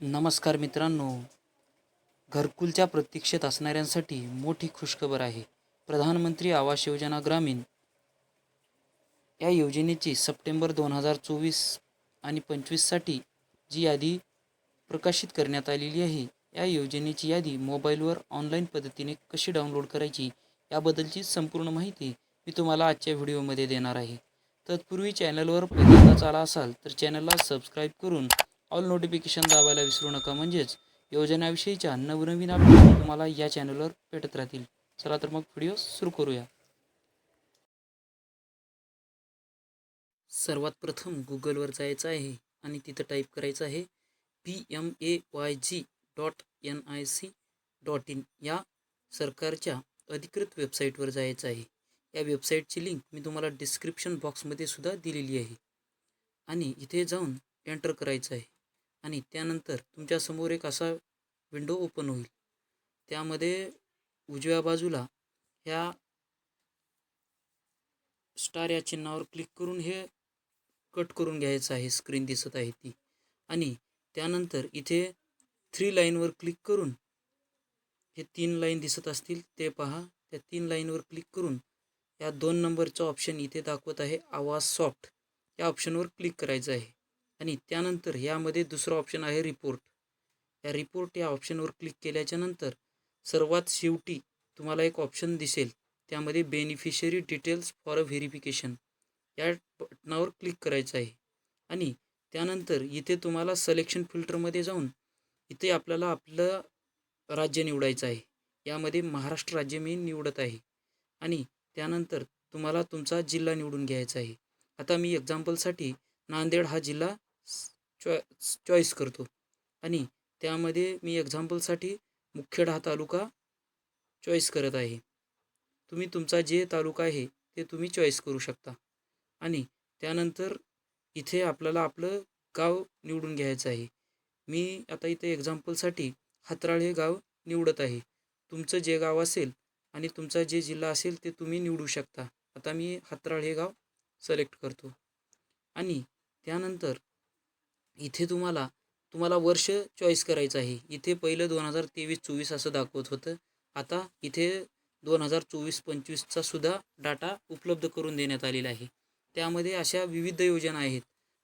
नमस्कार मित्रांनो. घरकुलच्या प्रतीक्षेत असणाऱ्यांसाठी मोठी खुशखबर आहे. प्रधानमंत्री आवास योजना ग्रामीण. या योजनेची सप्टेंबर दोन हजार चोवीस आणि पंचवीससाठी जी यादी प्रकाशित करण्यात आलेली आहे या योजनेची यादी मोबाईलवर ऑनलाईन पद्धतीने कशी डाउनलोड करायची याबद्दलची संपूर्ण माहिती मी तुम्हाला आजच्या व्हिडिओमध्ये देणार आहे. तत्पूर्वी चॅनलवर पहिल्यांदाच आला असाल तर चॅनलला सबस्क्राईब करून ऑल नोटिफिकेशन दाबायला विसरू नका. म्हणजेच योजनाविषयीच्या नवनवीन अपडेट तुम्हाला या चॅनलवर भेटत राहतील. चला तर मग व्हिडिओ सुरू करूया. सर्वात प्रथम गुगलवर जायचं आहे आणि तिथं टाईप करायचं आहे P M A Y G dot N I C dot in या सरकारच्या अधिकृत वेबसाईटवर जायचं आहे. या वेबसाईटची लिंक मी तुम्हाला डिस्क्रिप्शन बॉक्समध्ये सुद्धा दिलेली आहे. आणि इथे जाऊन एंटर करायचं आहे. आणि त्यानंतर तुमच्यासमोर एक असा विंडो ओपन होईल. त्यामध्ये उजव्या बाजूला ह्या स्टार या चिन्हावर क्लिक करून हे कट करून घ्यायचं आहे. स्क्रीन दिसत आहे ती. आणि त्यानंतर इथे थ्री लाईनवर क्लिक करून हे तीन लाईन दिसत असतील ते पहा. त्या तीन लाईनवर क्लिक करून या दोन नंबरचं ऑप्शन इथे दाखवत आहे आवाज सॉफ्ट या ऑप्शनवर क्लिक करायचं आहे. आणि त्यानंतर यामध्ये दुसरा ऑप्शन आहे रिपोर्ट या रिपोर्ट या ऑप्शनवर क्लिक केल्याच्यानंतर सर्वात शेवटी तुम्हाला एक ऑप्शन दिसेल. त्यामध्ये beneficiary details for a verification या बटनावर क्लिक करायचं आहे. आणि त्यानंतर इथे तुम्हाला सलेक्शन फिल्टरमध्ये जाऊन इथे आपल्याला आपलं राज्य निवडायचं आहे. यामध्ये महाराष्ट्र राज्य मी निवडत आहे. आणि त्यानंतर तुम्हाला तुमचा जिल्हा निवडून घ्यायचा आहे. आता मी एक्झाम्पलसाठी नांदेड हा जिल्हा चॉ चॉईस करतो. आणि त्यामध्ये मी एक्झाम्पलसाठी मुखेड हा तालुका चॉईस करत आहे. तुम्ही तुमचा जे तालुका आहे ते तुम्ही चॉईस करू शकता. आणि त्यानंतर इथे आपल्याला आपलं गाव निवडून घ्यायचं आहे. मी आता इथे एक्झाम्पलसाठी हातराळ हे गाव निवडत आहे. तुमचं जे गाव असेल आणि तुमचा जे जिल्हा असेल ते तुम्ही निवडू शकता. आता मी हातराळ हे गाव सिलेक्ट करतो. आणि त्यानंतर इथे तुम्हाला तुम्हाला वर्ष चॉईस करायचं आहे. इथे पहिलं दोन हजार तेवीस चोवीस असं दाखवत होतं. आता इथे दोन हजार चोवीस पंचवीसचा सुद्धा डाटा उपलब्ध करून देण्यात आलेला आहे. त्यामध्ये अशा विविध योजना आहेत.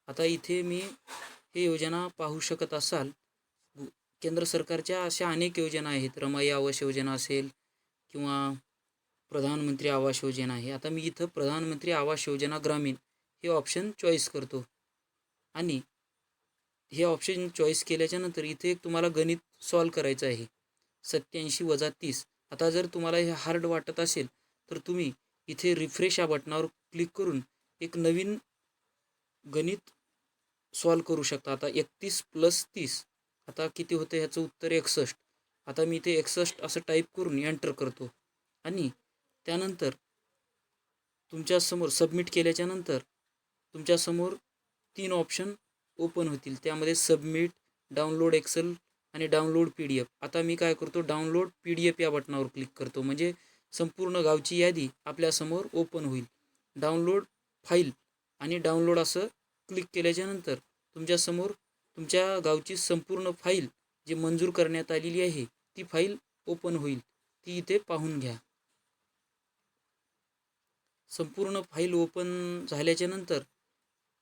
आता इथे मी हे योजना पाहू शकत असाल. केंद्र सरकारच्या अशा अनेक योजना आहेत. रमाई आवास योजना असेल किंवा प्रधानमंत्री आवास योजना आहे. आता मी इथं प्रधानमंत्री आवास योजना ग्रामीण हे ऑप्शन चॉईस करतो. आणि हे ऑप्शन चॉईस केल्याच्यानंतर इथे एक तुम्हाला गणित सॉल्व करायचं आहे. सत्याऐंशी वजा तीस. आता जर तुम्हाला हे हार्ड वाटत असेल तर तुम्ही इथे रिफ्रेश या बटनावर क्लिक करून एक नवीन गणित सॉल्व करू शकता. आता एकतीस प्लस तीस. आता किती होतं? ह्याचं उत्तर एकसष्ट. आता मी इथे एकसष्ट असं टाईप करून एंटर करतो. आणि त्यानंतर तुमच्यासमोर सबमिट केल्याच्यानंतर तुमच्यासमोर तीन ऑप्शन ओपन होतील. त्यामध्ये सबमिट डाउनलोड एक्सेल आणि डाउनलोड पी डी एफ. आता मी काय करतो डाउनलोड पी डी एफ या बटनावर क्लिक करतो. म्हणजे संपूर्ण गावची यादी आपल्यासमोर ओपन होईल. डाउनलोड फाईल आणि डाउनलोड असं क्लिक केल्याच्यानंतर तुमच्यासमोर तुमच्या गावची संपूर्ण फाईल जी मंजूर करण्यात आलेली आहे ती फाईल ओपन होईल. ती इथे पाहून घ्या. संपूर्ण फाईल ओपन झाल्याच्यानंतर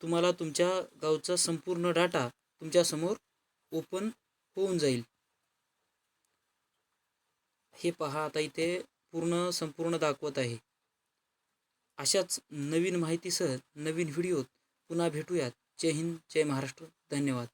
तुम्हाला तुमच्या गावचा संपूर्ण डाटा तुमच्यासमोर ओपन होऊन जाईल. हे पहा आता इथे पूर्ण संपूर्ण दाखवत आहे. अशाच नवीन माहितीसह नवीन व्हिडिओत पुन्हा भेटूयात. जय हिंद जय महाराष्ट्र. धन्यवाद.